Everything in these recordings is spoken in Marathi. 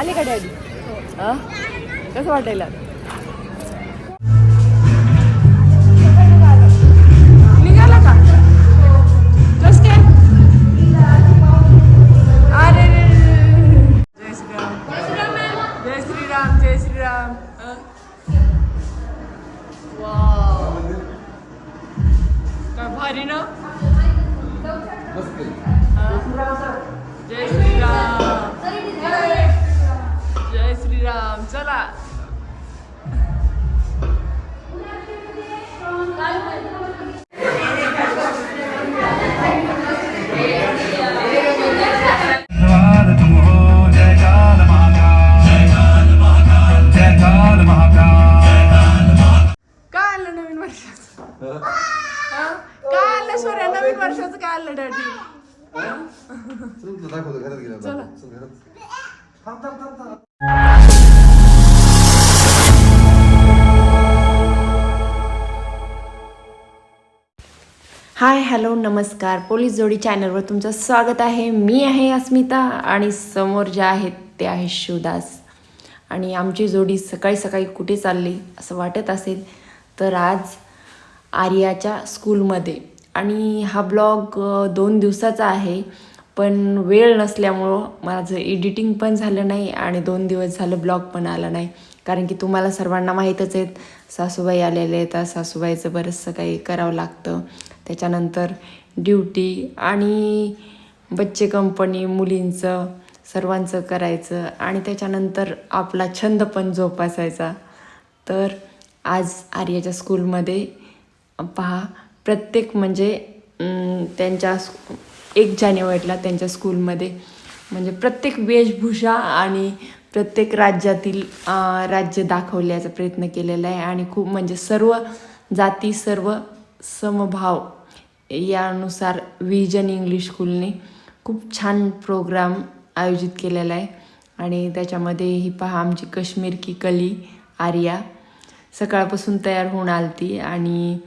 आली. का डॅडी कसं वाटायला? निघाला का? कस काय अरे. जय श्रीराम. जय श्रीराम जय श्रीराम. काय भारी ना? जय श्रीराम. श्रीराम चला. काय आलं नवीन वर्षाचं? काय आलं सूर्या? नवीन वर्षाचं काय आलं डॅडी? चल. थांब थांब थांब थांब. हाय हॅलो नमस्कार. पोलीस जोडी चॅनलवर तुमचं स्वागत आहे. मी आहे अस्मिता आणि समोर जे आहेत ते आहे शिवदास. आणि आमची जोडी सकाळी सकाळी कुठे चालली असं वाटत असेल तर आज आर्याच्या स्कूलमध्ये. आणि हा ब्लॉग दोन दिवसाचा आहे पण वेळ नसल्यामुळं माझं एडिटिंग पण झालं नाही आणि दोन दिवस झालं ब्लॉग पण आला नाही. कारण की तुम्हाला सर्वांना माहीतच आहेत सासूबाई आलेले आहेत सासूबाईचं बरंचसं काही करावं लागतं. त्याच्यानंतर ड्युटी आणि बच्चे कंपनी मुलींचं सर्वांचं करायचं आणि त्याच्यानंतर आपला छंद पण जोपासायचा. तर आज आर्याच्या स्कूलमध्ये पहा प्रत्येक म्हणजे त्यांच्या स्कू- एक जानेवारीला त्यांच्या स्कूलमध्ये म्हणजे प्रत्येक वेशभूषा आणि प्रत्येक राज्यातील राज्य दाखवल्याचा प्रयत्न केलेला आहे आणि खूप म्हणजे सर्व जाती सर्व समभाव यानुसार व्हिजन इंग्लिश स्कूलने खूप छान प्रोग्राम आयोजित केलेला आहे. आणि त्याच्यामध्ये ही पहा आमची काश्मीर की कली आर्या सकाळपासून तयार होऊन आलती. आणि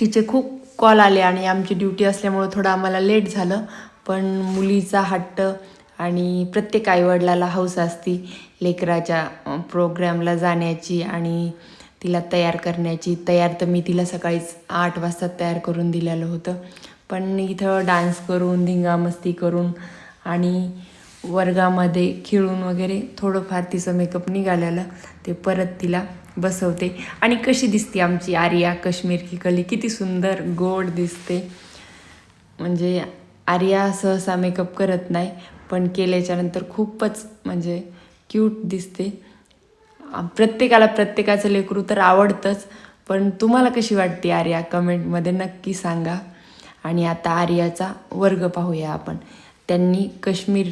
तिचे खूप कॉल आले आणि आमची ड्युटी असल्यामुळं थोडं आम्हाला लेट झालं. पण मुलीचा हट्ट आणि प्रत्येक आईवडिलाला हौस असती लेकराच्या प्रोग्रॅमला जाण्याची. आणि तिला तयार करण्याची तयार तर मी तिला सकाळीच आठ वाजता तयार करून दिलेलं होतं. पण इथं डान्स करून धिंगामस्ती करून आणि वर्गामध्ये खेळून वगैरे थोडंफार तिचं मेकअप निघालेलं. ते परत तिला बसवते. आणि कशी दिसते आमची आर्या काश्मीर की कली? किती सुंदर गोड दिसते. म्हणजे आर्या सहसा मेकअप करत नाही पण केल्याच्यानंतर खूपच म्हणजे क्यूट दिसते. प्रत्येकाला प्रत्येकाचं लेकरू तर आवडतंच पण तुम्हाला कशी वाटते आर्या? कमेंटमध्ये नक्की सांगा. आणि आता आर्याचा वर्ग पाहूया आपण. त्यांनी काश्मीर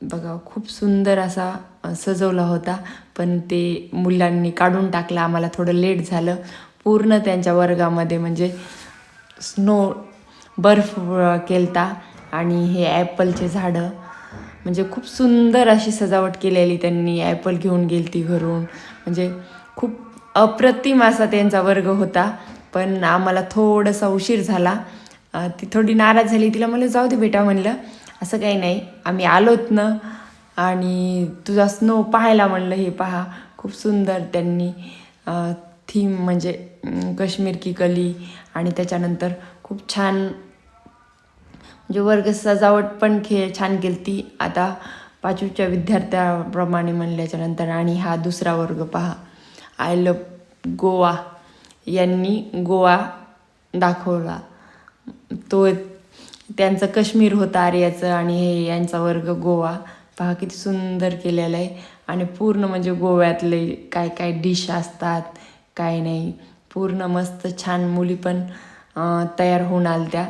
बघा खूप सुंदर असा सजवला होता पण ते मुलांनी काढून टाकला आम्हाला थोडं लेट झालं. पूर्ण त्यांच्या वर्गामध्ये म्हणजे स्नो बर्फ केलता. आणि हे ॲपलचे झाडं म्हणजे खूप सुंदर अशी सजावट केलेली त्यांनी. ॲपल घेऊन गेली ती घरून. म्हणजे खूप अप्रतिम असा त्यांचा वर्ग होता. पण आम्हाला थोडासा उशीर झाला. ती थोडी नाराज झाली. तिला म्हणलं जाऊ दे बेटा म्हणलं. असं काही नाही. आम्ही आलोत ना. आणि तुझा स्नो पाहायला म्हणलं हे पहा. खूप सुंदर त्यांनी थीम म्हणजे कश्मीर काश्मीर की कली आणि त्याच्यानंतर खूप छान म्हणजे वर्ग सजावट पण खे छान केली ती आता पाचवीच्या विद्यार्थ्याप्रमाणे म्हणल्याच्यानंतर आणि हा दुसरा वर्ग पहा. आय लव गोवा यांनी गोवा दाखवला. तो त्यांचं काश्मीर होतं आर्याचं आणि हे यांचा वर्ग गोवा पहा किती सुंदर केलेलं आहे. आणि पूर्ण म्हणजे गोव्यातले काय काय डिश असतात काय नाही. पूर्ण मस्त छान मुली पण तयार होऊन आल्या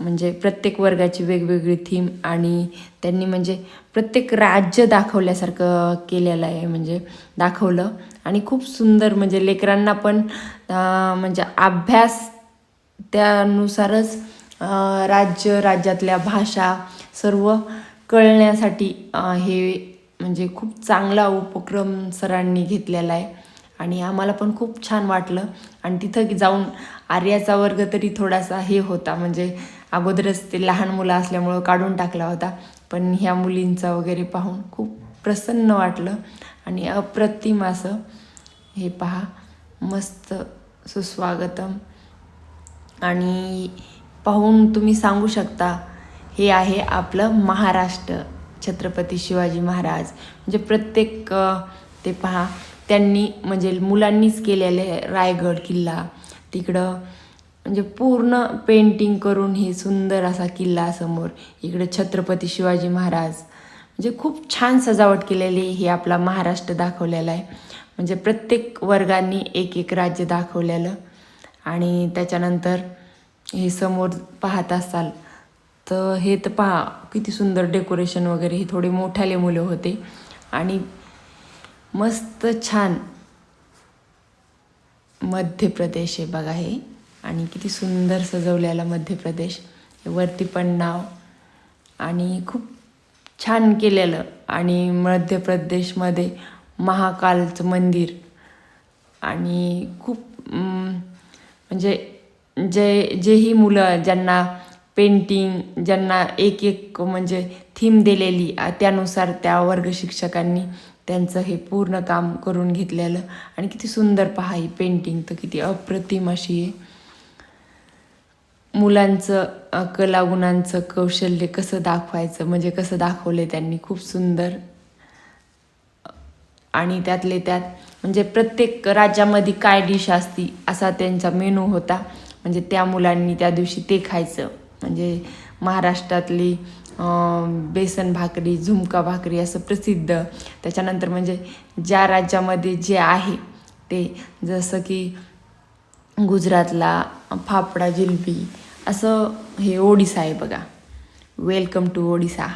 म्हणजे प्रत्येक वर्गाची वेगवेगळी थीम आणि त्यांनी म्हणजे प्रत्येक राज्य दाखवल्यासारखं केलेलं आहे म्हणजे दाखवलं. आणि खूप सुंदर म्हणजे लेकरांना पण म्हणजे अभ्यास त्यानुसारच राज्य राज्यातल्या भाषा सर्व कळण्यासाठी हे म्हणजे खूप चांगला उपक्रम सरांनी घेतलेला आहे. आणि आम्हाला पण खूप छान वाटलं. आणि तिथं जाऊन आर्याचा वर्ग तरी थोडासा हे होता. म्हणजे अगोदरच ते लहान मुलं असल्यामुळं काढून टाकला होता. पण ह्या मुलींचा वगैरे पाहून खूप प्रसन्न वाटलं. आणि अप्रतिम असं हे पहा. मस्त सुस्वागतम. आणि पाहून तुम्ही सांगू शकता हे आहे आपलं महाराष्ट्र. छत्रपती शिवाजी महाराज. म्हणजे प्रत्येक ते पहा. त्यांनी म्हणजे मुलांनीच केलेले रायगड किल्ला. तिकडं म्हणजे पूर्ण पेंटिंग करून हे सुंदर असा किल्ला समोर इकडे छत्रपती शिवाजी महाराज. म्हणजे खूप छान सजावट केलेली हे आपला महाराष्ट्र दाखवलेला आहे. म्हणजे प्रत्येक वर्गांनी एक एक राज्य दाखवलेलं. आणि त्याच्यानंतर हे समोर पाहत असाल तर हे तर पहा किती सुंदर डेकोरेशन वगैरे हे थोडे मोठ्याले मुलं होते. आणि मस्त छान मध्य प्रदेश आहे बघा हे. आणि किती सुंदर सजवलेला मध्य प्रदेश. वरती पण नाव आणि खूप छान केलेलं आणि मध्य प्रदेशमध्ये महाकालचं मंदिर. आणि खूप म्हणजे जे जेही मुलं ज्यांना पेंटिंग ज्यांना एक एक म्हणजे थीम दिलेली त्यानुसार त्या वर्ग शिक्षकांनी त्यांचं हे पूर्ण काम करून घेतलेलं. आणि किती सुंदर पहा ही पेंटिंग तर किती अप्रतिम अशी आहे. मुलांचं कलागुणांचं कौशल्य कसं दाखवायचं? म्हणजे कसं दाखवले त्यांनी? खूप सुंदर. आणि त्यातले त्यात म्हणजे प्रत्येक राज्यामध्ये काय डिश असती असा त्यांचा मेनू होता. म्हणजे त्या मुलांनी त्या दिवशी ते खायचं. म्हणजे महाराष्ट्रातली बेसन भाकरी झुमका भाकरी असं प्रसिद्ध. त्याच्यानंतर म्हणजे ज्या राज्यामध्ये जे आहे ते जसं की गुजरातला फाफडा जिलबी असं हे ओडिसा आहे बघा. Welcome to Odisha.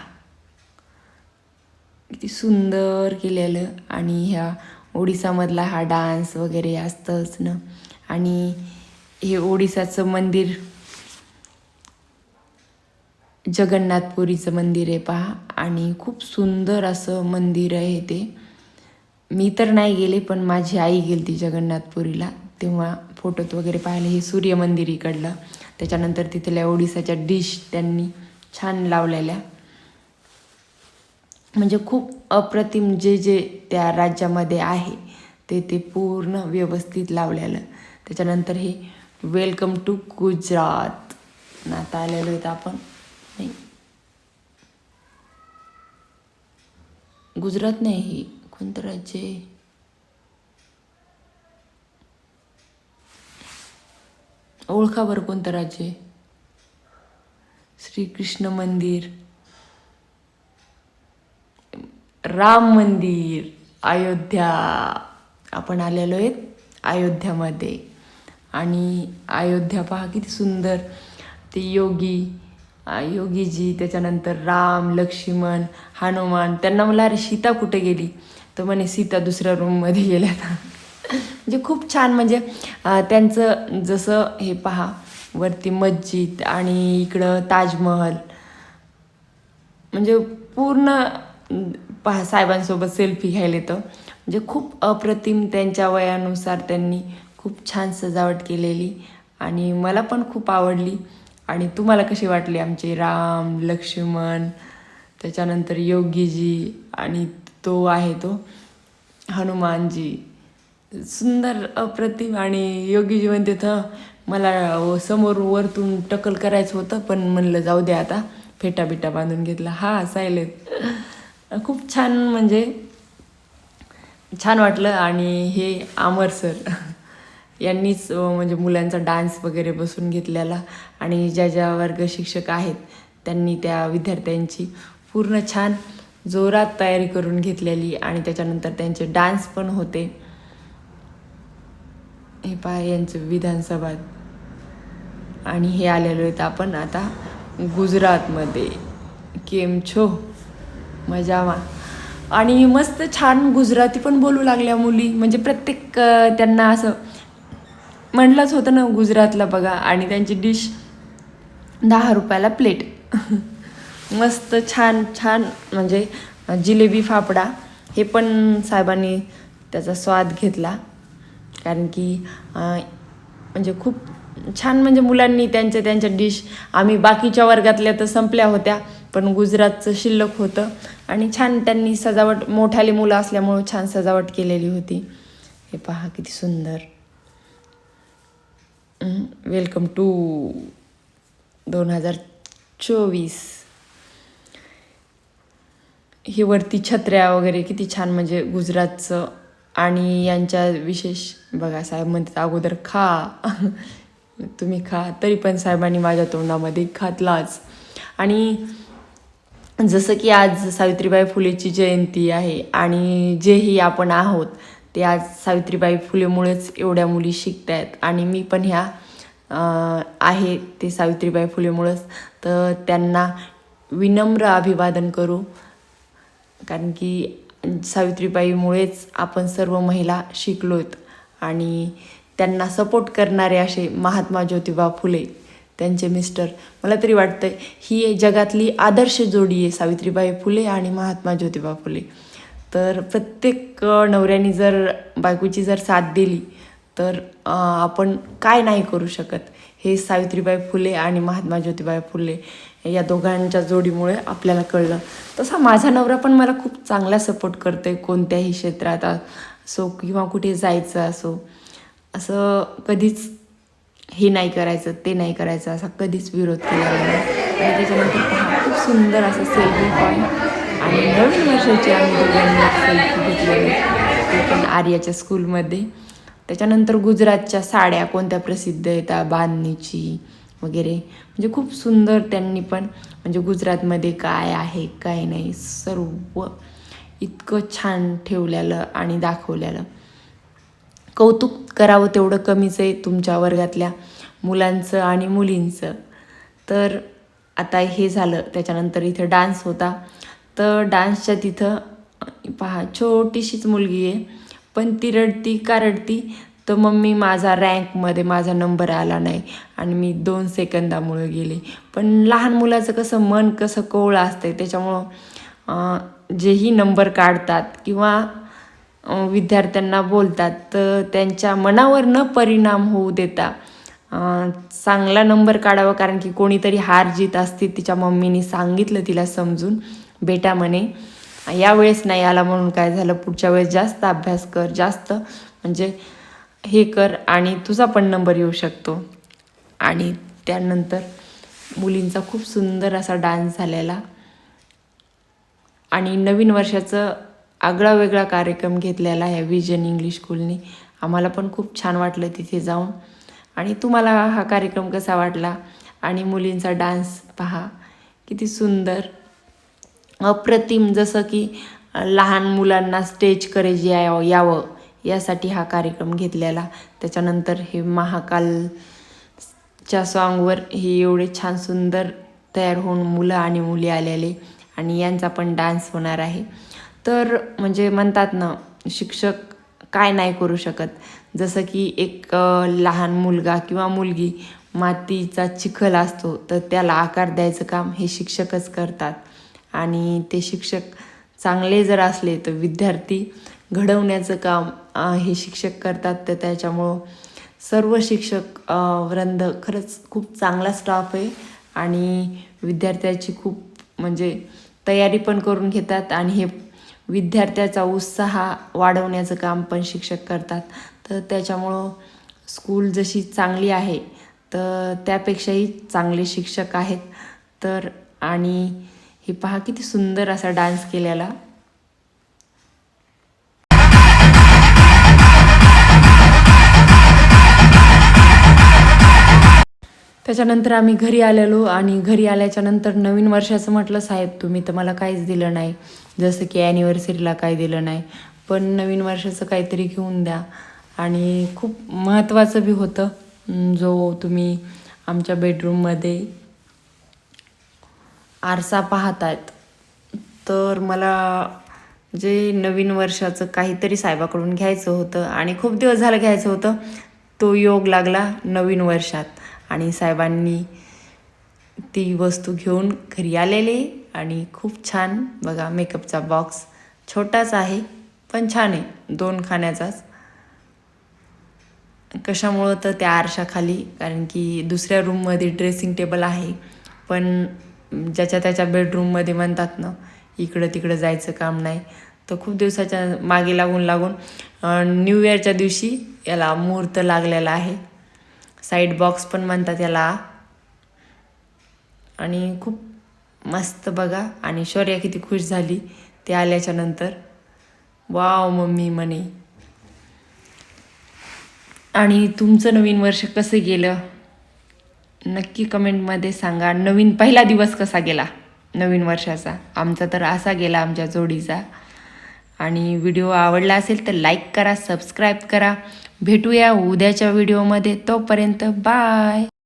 किती सुंदर केलेलं आणि ह्या ओडिसामधला हा डान्स वगैरे असतंच ना. आणि हे ओडिसाचं मंदिर जगन्नाथपुरीचं मंदिर आहे पहा. आणि खूप सुंदर असं मंदिर आहे ते. मी तर नाही गेले पण माझी आई गेली ती जगन्नाथपुरीला. तेव्हा फोटोत वगैरे पाहिले. हे सूर्यमंदिर इकडलं त्याच्यानंतर तिथल्या ओडिसाच्या डिश त्यांनी छान लावलेल्या. म्हणजे खूप अप्रतिम जे जे त्या राज्यामध्ये आहे ते ते पूर्ण व्यवस्थित लावलेलं. त्याच्यानंतर हे वेलकम टू गुजरात. आता आलेलो आहेत आपण. नाही. गुजरात नाही हे कोणतं राज्य आहे? ओळखा बरं कोणतं राज्य श्रीकृष्ण मंदिर. राम मंदिर अयोध्या. आपण आलेलो आहेत अयोध्यामध्ये. आणि अयोध्या पहा किती सुंदर. ते योगी योगीजी त्याच्यानंतर राम लक्ष्मण हनुमान त्यांना मला अरे सीता कुठे गेली? तर म्हणे सीता दुसऱ्या रूममध्ये गेल्या. म्हणजे खूप छान म्हणजे त्यांचं जसं हे पहा वरती मस्जिद आणि इकडं ताजमहल. म्हणजे पूर्ण पहा साहेबांसोबत सेल्फी घ्यायला येतं. म्हणजे खूप अप्रतिम त्यांच्या वयानुसार त्यांनी खूप छान सजावट केलेली आणि मला पण खूप आवडली. आणि तुम्हाला कशी वाटली आमचे राम लक्ष्मण त्याच्यानंतर योगीजी आणि तो आहे तो हनुमानजी? सुंदर अप्रतिम आणि योगी म्हणते तिथं मला समोर वरतून टकल करायचं होतं पण म्हणलं जाऊ द्या आता. फेटा बिटा बांधून घेतला. हा असायलेत खूप छान म्हणजे छान वाटलं. आणि हे अमर सर यांनीच म्हणजे मुलांचा डान्स वगैरे बसून घेतलेला. आणि ज्या ज्या वर्ग शिक्षक आहेत त्यांनी त्या विद्यार्थ्यांची पूर्ण छान जोरात तयारी करून घेतलेली. आणि त्याच्यानंतर त्यांचे डान्स पण होते. हे पहा यांचं विधानसभा. आणि हे आलेलो आहेत आपण आता गुजरातमध्ये. केम छो. मजामा आणि मस्त छान गुजराती पण बोलू लागल्या मुली. म्हणजे प्रत्येक त्यांना असं म्हटलंच होतं ना गुजरातला बघा. आणि त्यांची डिश दहा रुपयाला प्लेट. मस्त छान छान. म्हणजे जिलेबी फाफडा हे पण साहेबांनी त्याचा स्वाद घेतला. कारण की म्हणजे खूप छान म्हणजे मुलांनी त्यांच्या त्यांच्या डिश आम्ही बाकीच्या वर्गातल्या तर संपल्या होत्या पण गुजरातचं शिल्लक होतं. आणि छान त्यांनी सजावट मोठाली मुलं असल्यामुळं छान सजावट केलेली होती. हे पहा किती सुंदर. वेलकम टू दोन हजार चोवीस. ही वरती छत्र्या वगैरे किती छान म्हणजे गुजरातचं आणि यांच्या विशेष बघा साहेब म्हणतात अगोदर खा. तुम्ही खा तरी पण साहेबांनी माझ्या तोंडामध्ये घातलाच. आणि जसं की आज सावित्रीबाई फुलेची जयंती आहे आणि जेही आपण आहोत ते आज सावित्रीबाई फुलेमुळेच एवढ्या मुली शिकत आहेत आणि मी पण ह्या आहे ते सावित्रीबाई फुलेमुळंच. तर त्यांना विनम्र अभिवादन करू. कारण की सावित्रीबाईमुळेच आपण सर्व महिला शिकलोत आणि त्यांना सपोर्ट करणारे असे महात्मा ज्योतिबा फुले त्यांचे मिस्टर मला तरी वाटतं ही जगातली आदर्श जोडी आहे सावित्रीबाई फुले आणि महात्मा ज्योतिबा फुले. तर प्रत्येक अ, नवऱ्याने जर बायकोची जर साथ दिली तर आपण काय नाही करू शकत हे सावित्रीबाई फुले आणि महात्मा ज्योतिबाई फुले या दोघांच्या जोडीमुळे आपल्याला कळलं. तसा माझा नवरा पण मला खूप चांगला सपोर्ट करतो आहे कोणत्याही क्षेत्रात असो किंवा कुठे जायचं असो. असं कधीच हे नाही करायचं ते नाही करायचं असा कधीच विरोध केला नाही. आणि त्याच्यानंतर पहा खूप सुंदर असं सेल्फी पॉईंट आणि नवीन वर्षाची आम्ही दोघांनी सेल्फी घेतलेली. ते पण आर्याच्या स्कूलमध्ये त्याच्यानंतर गुजरातच्या साड्या कोणत्या प्रसिद्ध आहेत? बांधणीची वगैरे. म्हणजे खूप सुंदर त्यांनी पण म्हणजे गुजरातमध्ये काय आहे काय नाही सर्व इतकं छान ठेवलेलं आणि दाखवलेलं. कौतुक करावं तेवढं कमीच आहे तुमच्या वर्गातल्या मुलांचं आणि मुलींचं. तर आता हे झालं त्याच्यानंतर इथं डान्स होता. तर डान्सच्या तिथं पहा छोटीशीच मुलगी आहे पण ती रडती का रडती? तर मम्मी माझा रँकमध्ये माझा नंबर आला नाही. आणि मी दोन सेकंदामुळे गेले. पण लहान मुलाचं कसं मन कसं कोवळं असतं त्याच्यामुळं जेही नंबर काढतात किंवा विद्यार्थ्यांना बोलतात तर त्यांच्या मनावर न परिणाम होऊ देता चांगला नंबर काढावा. कारण की कोणीतरी हार जीत असते तिच्या मम्मीने सांगितलं तिला समजून बेटा म्हणे यावेळेस नाही आला म्हणून काय झालं? पुढच्या वेळेस जास्त अभ्यास कर जास्त. म्हणजे हे कर आणि तुझा पण नंबर येऊ शकतो. आणि त्यानंतर मुलींचा खूप सुंदर असा डान्स झालेला. आणि नवीन वर्षाचं आगळा वेगळा कार्यक्रम घेतलेला आहे विजन इंग्लिश स्कूलने आम्हाला पण खूप छान वाटलं तिथे जाऊन. आणि तुम्हाला हा कार्यक्रम कसा वाटला? आणि मुलींचा डान्स पहा किती सुंदर. अप्रतिम जसं की लहान मुलांना स्टेज करे यावं यावं. यासाठी हा कार्यक्रम घेतलेला. त्याच्यानंतर हे महाकालच्या सॉंगवर हे एवढे छान सुंदर तयार होऊन मुलं आणि मुली आलेले आणि यांचा पण डान्स होणार आहे. तर म्हणजे म्हणतात ना शिक्षक काय नाही करू शकत. जसं की एक लहान मुलगा किंवा मुलगी मातीचा चिखल असतो तर त्याला आकार द्यायचं काम हे शिक्षकच करतात. आणि ते शिक्षक चांगले जर असले तर विद्यार्थी घडवण्याचं काम हे शिक्षक करतात तर त्याच्यामुळं सर्व शिक्षक वृंद खरंच खूप चांगला स्टाफ आहे आणि विद्यार्थ्याची खूप म्हणजे तयारी पण करून घेतात आणि हे विद्यार्थ्याचा उत्साह वाढवण्याचं काम पण शिक्षक करतात. तर त्याच्यामुळं स्कूल जशी चांगली आहे तर त्यापेक्षाही चांगले शिक्षक आहेत. तर आणि हे पहा किती सुंदर असा डान्स केलेला. त्याच्यानंतर आम्ही घरी आलेलो आणि घरी आल्याच्यानंतर नवीन वर्षाचं म्हटलं साहेब तुम्ही तर मला काहीच दिलं नाही. जसं की ॲनिव्हर्सरीला काही दिलं नाही. पण नवीन वर्षाचं काहीतरी घेऊन द्या. आणि खूप महत्त्वाचं बी होतं. जो तुम्ही आमच्या बेडरूममध्ये आरसा पाहतायत तर मला जे नवीन वर्षाचं काहीतरी साहेबाकडून घ्यायचं होतं आणि खूप दिवस झालं घ्यायचं होतं तो योग लागला नवीन वर्षात. आणि साहेबांनी ती वस्तू घेऊन घरी आलेले आणि खूप छान बघा मेकअपचा बॉक्स छोटाच आहे पण छान आहे दोन खाण्याचाच. कशामुळं तर त्या आरशाखाली कारण की दुसऱ्या रूममध्ये ड्रेसिंग टेबल आहे पण ज्याच्या त्याच्या बेडरूममध्ये म्हणतात ना इकडं तिकडं जायचं काम नाही. तर खूप दिवसाच्या मागे लागून लागून न्यू इयरच्या दिवशी याला मुहूर्त लागलेला आहे. साईड बॉक्स पण म्हणतात याला. आणि खूप मस्त बघा. आणि शौर्या किती खुश झाली. ते आल्याच्यानंतर. वाव मम्मी म्हणे. आणि तुमचं नवीन वर्ष कसं गेलं? नक्की कमेंटमध्ये सांगा. नवीन पहिला दिवस कसा गेला? नवीन वर्षाचा. आमचा तर असा गेला आमच्या जोडीचा. आणि व्हिडिओ आवडला असेल तर लाईक करा सबस्क्राईब करा. भेटूया उद्याच्या व्हिडिओमध्ये तोपर्यंत बाय